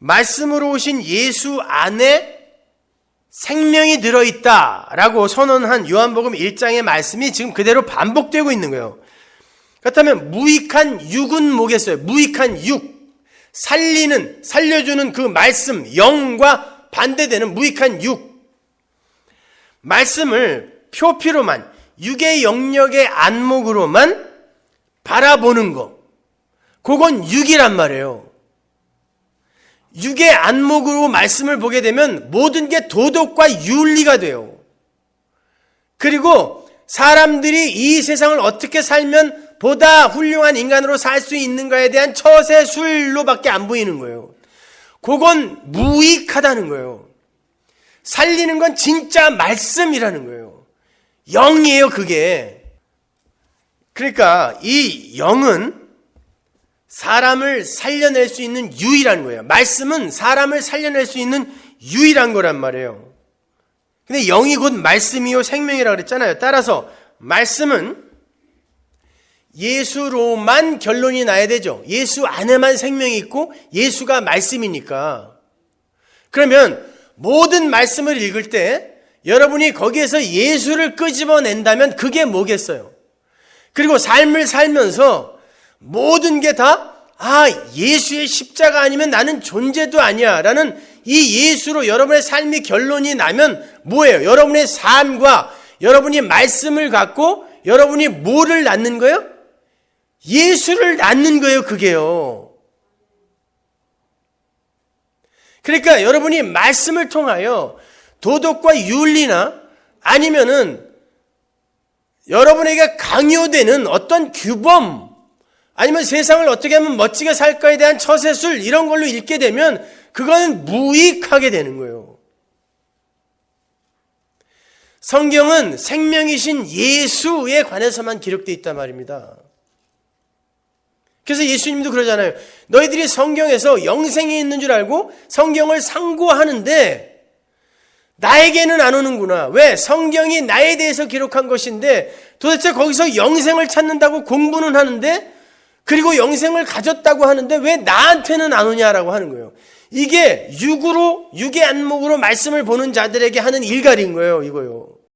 말씀으로 오신 예수 안에 생명이 들어있다 라고 선언한 요한복음 1장의 말씀이 지금 그대로 반복되고 있는 거예요. 그렇다면 무익한 육은 뭐겠어요? 무익한 육. 살리는, 살려주는 그 말씀, 영과 반대되는 무익한 육. 말씀을 표피로만, 육의 영역의 안목으로만 바라보는 거. 그건 육이란 말이에요. 육의 안목으로 말씀을 보게 되면 모든 게 도덕과 윤리가 돼요. 그리고 사람들이 이 세상을 어떻게 살면 보다 훌륭한 인간으로 살 수 있는가에 대한 처세술로밖에 안 보이는 거예요. 그건 무익하다는 거예요. 살리는 건 진짜 말씀이라는 거예요. 영이에요, 그게. 그러니까 이 영은 사람을 살려낼 수 있는 유일한 거예요. 말씀은 사람을 살려낼 수 있는 유일한 거란 말이에요. 근데 영이 곧 말씀이요 생명이라고 그랬잖아요. 따라서 말씀은 예수로만 결론이 나야 되죠. 예수 안에만 생명이 있고 예수가 말씀이니까. 그러면 모든 말씀을 읽을 때 여러분이 거기에서 예수를 끄집어낸다면 그게 뭐겠어요? 그리고 삶을 살면서 모든 게 다, 아, 예수의 십자가 아니면 나는 존재도 아니야. 라는 이 예수로 여러분의 삶이 결론이 나면 뭐예요? 여러분의 삶과 여러분이 말씀을 갖고 여러분이 뭐를 낳는 거예요? 예수를 낳는 거예요, 그게요. 그러니까 여러분이 말씀을 통하여 도덕과 윤리나 아니면은 여러분에게 강요되는 어떤 규범 아니면 세상을 어떻게 하면 멋지게 살까에 대한 처세술 이런 걸로 읽게 되면 그거는 무익하게 되는 거예요. 성경은 생명이신 예수에 관해서만 기록되어 있단 말입니다. 그래서 예수님도 그러잖아요. 너희들이 성경에서 영생이 있는 줄 알고 성경을 상고하는데 나에게는 안 오는구나. 왜? 성경이 나에 대해서 기록한 것인데 도대체 거기서 영생을 찾는다고 공부는 하는데 그리고 영생을 가졌다고 하는데 왜 나한테는 안 오냐라고 하는 거예요. 이게 육으로, 육의 안목으로 말씀을 보는 자들에게 하는 일갈인 거예요, 이거요.